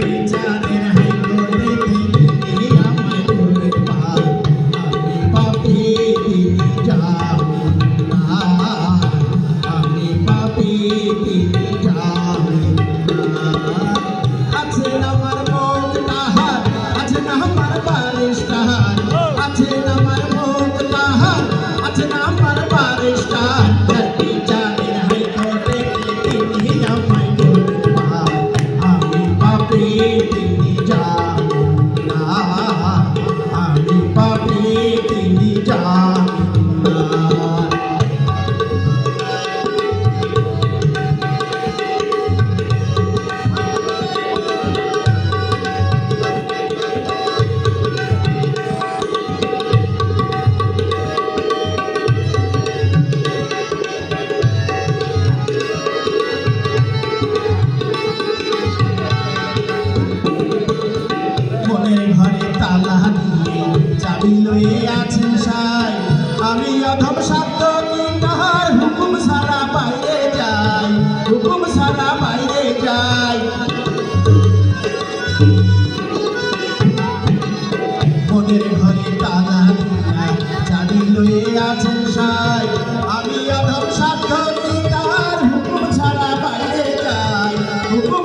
বিচারে মনের ঘরে তালা দিয়ে চাবি লয়ে আছেন সাই। আমি অধম সাধ্য তাহার হুকুম সারা বাইরে যাই, হুকুম সারা বাইরে যাই। মনের ঘরে তালা দিয়া চাবি লয়ে আছেন সাই। আমি অধম সাধ্য তাহার হুকুম হুকুম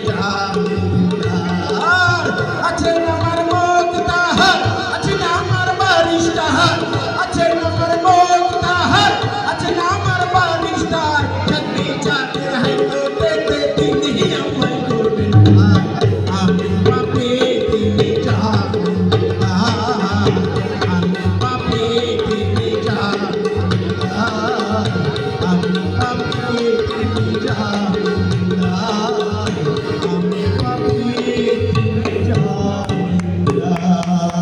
जाए